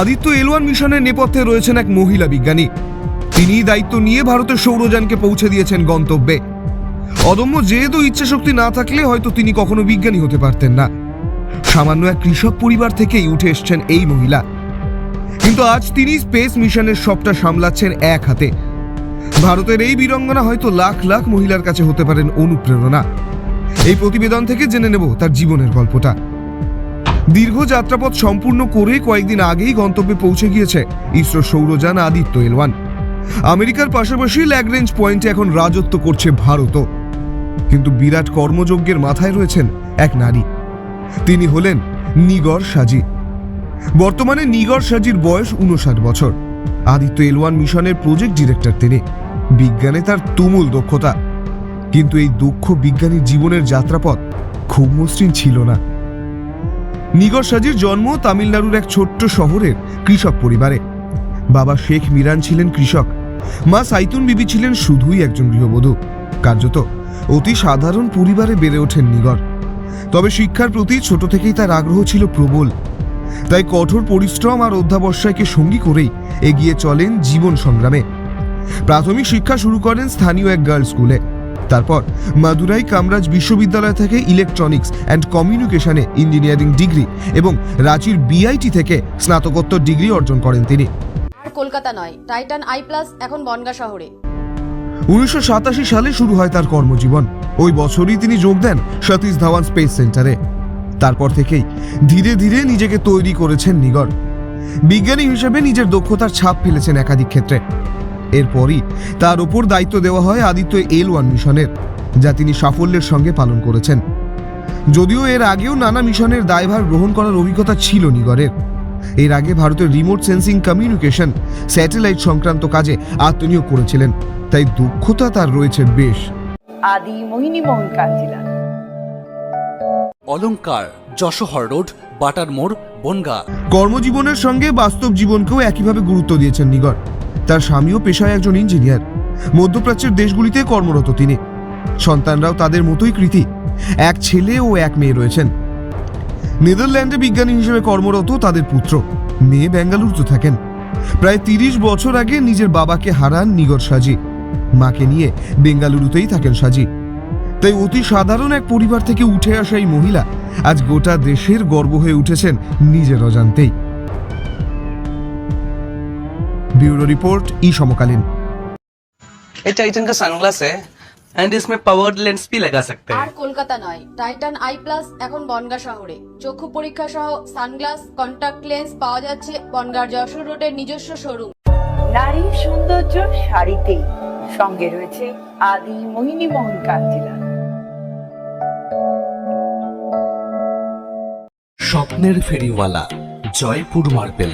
Aditya L one মিশনের নেপথ্যে রয়েছেন এক মহিলা বিজ্ঞানী। তিনি দায়িত্ব নিয়ে ভারতের সৌরযানকে পৌঁছে দিয়েছেন গন্তব্যে। অদম্য যেহেতু ইচ্ছাশক্তি না থাকলে হয়তো তিনি কখনো বিজ্ঞানী হতে পারতেন না। সামান্য এক কৃষক পরিবার থেকেই উঠে এসছেন এই মহিলা। কিন্তু আজ তিনি স্পেস মিশনের সবটা সামলাচ্ছেন এক হাতে। ভারতের এই বীরঙ্গনা হয়তো লাখ লাখ মহিলার কাছে হতে পারেন অনুপ্রেরণা। এই প্রতিবেদন থেকে জেনে নেব তার জীবনের গল্পটা। দীর্ঘ যাত্রাপথ সম্পূর্ণ করে কয়েকদিন আগেই গন্তব্যে পৌঁছে গিয়েছে ইসরো সৌরযান আদিত্য এল ওয়ান আমেরিকার পাশাপাশি ল্যাগরেঞ্জ পয়েন্টে এখন রাজত্ব করছে ভারতও। কিন্তু বিরাট কর্মযজ্ঞের মাথায় রয়েছেন এক নারী। তিনি হলেন নিগর সাজি। বর্তমানে নিগর সাজির বয়স উনষাট বছর। আদিত্য এল ওয়ান মিশনের প্রজেক্ট ডিরেক্টর তিনি। বিজ্ঞানে তার তুমুল দক্ষতা। কিন্তু এই দক্ষ বিজ্ঞানীর জীবনের যাত্রাপথ খুব মসৃণ ছিল না। নিগর সাজির জন্ম তামিলনাড়ুর এক ছোট্ট শহরের কৃষক পরিবারে। বাবা শেখ মিরান ছিলেন কৃষক। মা সাইতুন বিবি ছিলেন শুধুই একজন গৃহবধূ। কার্যত অতি সাধারণ পরিবারে বেড়ে ওঠেন নিগর। তবে শিক্ষার প্রতি ছোট থেকেই তার আগ্রহ ছিল প্রবল। তাই কঠোর পরিশ্রম আর অধ্যাবসায়কে সঙ্গী করেই এগিয়ে চলেন জীবন সংগ্রামে। প্রাথমিক শিক্ষা শুরু করেন স্থানীয় এক গার্লস স্কুলে। তারপর মাদুরাই কামরাজ বিশ্ববিদ্যালয় থেকে ইলেকট্রনিক্স অ্যান্ড কমিউনিকেশনে ইঞ্জিনিয়ারিং ডিগ্রি এবং রাঁচির বিআইটি থেকে স্নাতকোত্তর ডিগ্রি অর্জন করেন তিনি। আর কলকাতা নয় টাইটান আই প্লাস এখন বনগা শহরে। উনিশশো সাতাশি সালে শুরু হয় তার কর্মজীবন। ওই বছরই তিনি যোগ দেন সতীশ ধাওয়ান স্পেস সেন্টারে তারপর থেকেই ধীরে ধীরে নিজেকে তৈরি করেছেন নিগর বিজ্ঞানী হিসেবে নিজের দক্ষতার ছাপ ফেলেছেন একাধিক ক্ষেত্রে। এরপরই তার ওপর দায়িত্ব দেওয়া হয় আদিত্য এল ওয়ান মিশনের যা তিনি সাফল্যের সঙ্গে পালন করেছেন। যদিও এর আগেও নানা মিশনের দায়ভার গ্রহণ করার অভিজ্ঞতা ছিল নিগরের এর আগে ভারতের রিমোট সেন্সিং কমিউনিকেশন স্যাটেলাইট সংক্রান্ত কাজে আত্মনিয়োগ করেছিলেন তাই দক্ষতা তার রয়েছে বেশ। আদি মোহিনী মোহন অলংকার যশোহর রোড বাটার মোড় বনগা। কর্মজীবনের সঙ্গে বাস্তব জীবনকেও একইভাবে গুরুত্ব দিয়েছেন নিগর তার স্বামীও পেশায় একজন ইঞ্জিনিয়ার। মধ্যপ্রাচ্যের দেশগুলিতে কর্মরত তিনি। সন্তানরাও তাদের মতোই কৃতি। এক ছেলে ও এক মেয়ে রয়েছেন। নেদারল্যান্ডে বিজ্ঞানী হিসেবে কর্মরত তাদের পুত্র। মেয়ে বেঙ্গালুরুতে থাকেন। প্রায় তিরিশ বছর আগে নিজের বাবাকে হারান নিগর সাজি। মাকে নিয়ে বেঙ্গালুরুতেই থাকেন সাজি। তাই অতি সাধারণ এক পরিবার থেকে উঠে আসা এই মহিলা আজ গোটা দেশের গর্ব হয়ে উঠেছেন নিজের অজান্তেই। ब्यूरो रिपोर्ट ई समकालीन ये टाइटन का सनग्लास है एंड इसमें पावर्ड लेंस भी लगा सकते আর हैं কলকাতা নয় টাইটান আই প্লাস এখন বনগা শহরে চক্ষু পরীক্ষা সহ সানগ্লাস কন্টাক্ট লেন্স পাওয়া যাচ্ছে বনগার যশোর রোডের নিজস্ব শোরুম নারীর সৌন্দর্য শাড়িতেই সঙ্গে রয়েছে আদি মোহিনী মোহন কাঞ্জিলাল স্বপ্নের ফেরিওয়ালা জয়পুর মার্বেল